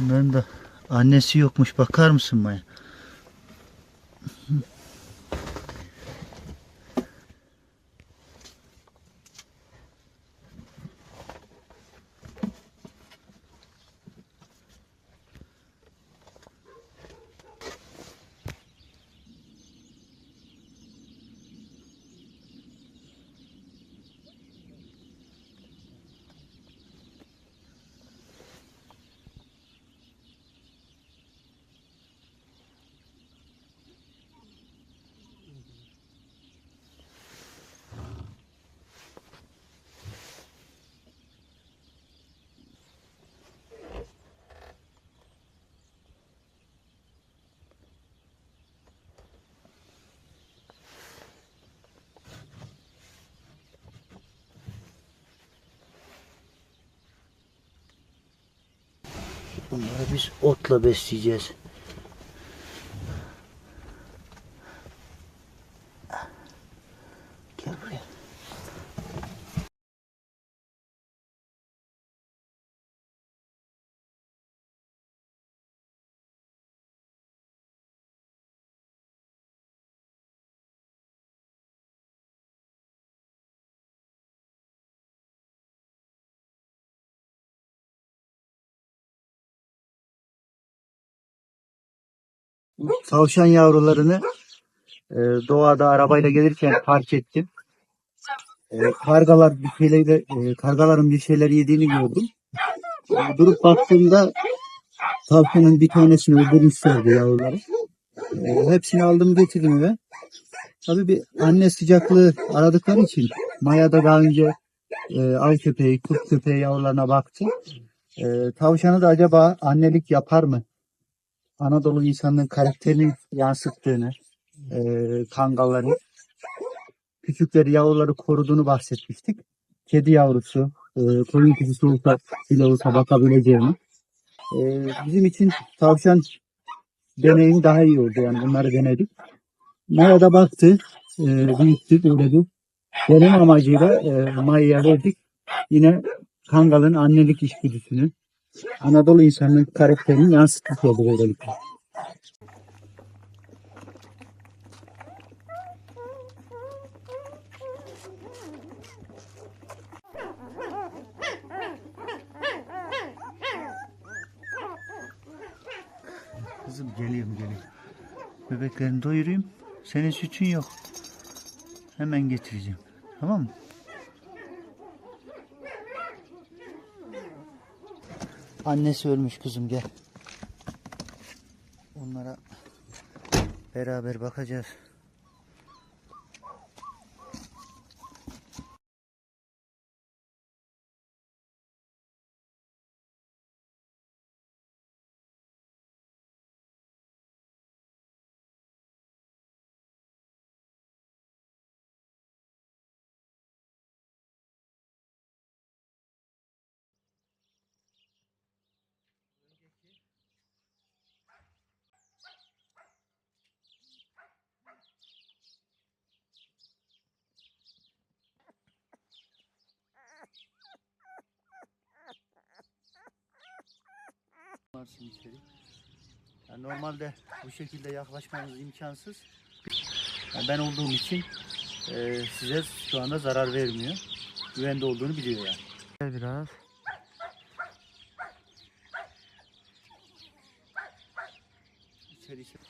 Bunların da annesi yokmuş. Bakar mısın Maya? Bunları biz otla besleyeceğiz. Gel buraya. Tavşan yavrularını e, doğada arabayla gelirken fark ettim. E, kargalar bir şeyleri, e, kargaların bir şeyler yediğini gördüm. E, durup baktığımda tavşanın bir tanesini öldürmüşlerdi yavruları. E, hepsini aldım getirdim eve. Tabii bir anne sıcaklığı aradıkları için Maya da daha önce e, av köpeği, kurt köpeği yavrularına baktı. E, tavşanı da acaba annelik yapar mı? Anadolu insanının karakterini yansıttığını, e, kangalları, küçükleri yavruları koruduğunu bahsetmiştik. Kedi yavrusu, e, koyun kuzusu olsa bile olsa bakabileceğini. E, bizim için tavşan deneyim daha iyi oldu yani bunları denedik. Maya da baktı, e, büyüttü böyle bir amacıyla e, Maya'ya verdik. Yine kangalın annelik içgüdüsünü, Anadolu insanının karakterini yansıtmış oldu böylelikle. Kızım geliyorum geliyorum. Bebeklerini doyurayım. Senin sütün yok. Hemen getireceğim. Tamam mı? Annesi ölmüş kızım gel. Onlara beraber bakacağız. Varsın içeri. Yani normalde bu şekilde yaklaşmanız imkansız. Yani ben olduğum için e, size şu anda zarar vermiyor. Güvende olduğunu biliyor yani. Gel biraz. İçeri içeri.